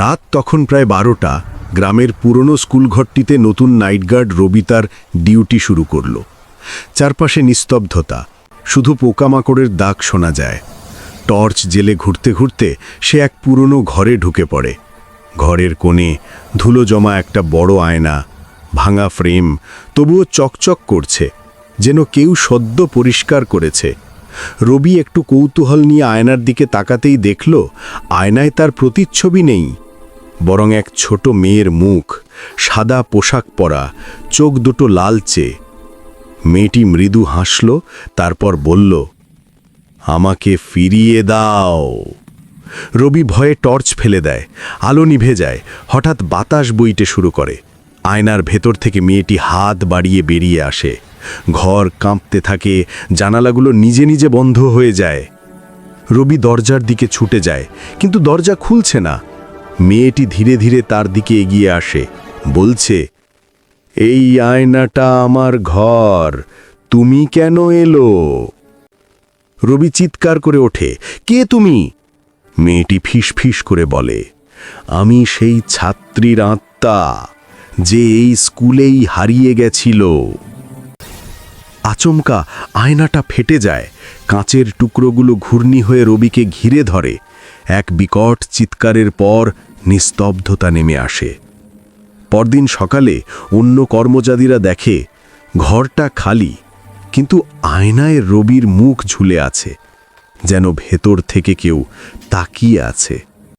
রাত তখন প্রায় বারোটা, গ্রামের পুরনো স্কুলঘরটিতে নতুন নাইট গার্ড রবি তার ডিউটি শুরু করল। চারপাশে নিস্তব্ধতা, শুধু পোকামাকড়ের দাগ শোনা যায়। টর্চ জেলে ঘুরতে ঘুরতে সে এক পুরনো ঘরে ঢুকে পড়ে। ঘরের কোণে ধুলো জমা একটা বড় আয়না, ভাঙা ফ্রেম, তবুও চকচক করছে, যেন কেউ সদ্য পরিষ্কার করেছে। রবি একটু কৌতূহল নিয়ে আয়নার দিকে তাকাতেই দেখল, আয়নায় তার প্রতিচ্ছবি নেই। বরং এক ছোট মেয়ের মুখ, সাদা পোশাক পরা, চোখ দুটো লালচে। মেয়েটি মৃদু হাসল, তারপর বলল, আমাকে ফিরিয়ে দাও। রবি ভয়ে টর্চ ফেলে দেয়, আলো নিভে যায়, হঠাৎ বাতাস বইতে শুরু করে। আয়নার ভেতর থেকে মেয়েটি হাত বাড়িয়ে বেরিয়ে আসে। ঘর কাঁপতে থাকে, জানালাগুলো নিজে নিজে বন্ধ হয়ে যায়। রবি দরজার দিকে ছুটে যায়, কিন্তু দরজা খুলছে না। মেয়েটি ধীরে ধীরে তার দিকে এগিয়ে আসে। বলছে, এই আয়নাটা আমার ঘর, তুমি কেন এলো? রবি চিৎকার করে ওঠে, কে তুমি? মেয়েটি ফিস ফিস করে বলে, আমি সেই ছাত্রীর আত্মা যে এই স্কুলেই হারিয়ে গেছিল। আচমকা আয়নাটা ফেটে যায়, কাঁচের টুকরোগুলো ঘূর্ণি হয়ে রবিকে ঘিরে ধরে। এক বিকট চিৎকারের পর নিস্তব্ধতা নেমে আসে। পরদিন সকালে অন্য কর্মচারীরা দেখে, ঘরটা খালি, কিন্তু আয়নায় রবির মুখ ঝুলে আছে, যেন ভেতর থেকে কেউ তাকিয়ে আছে।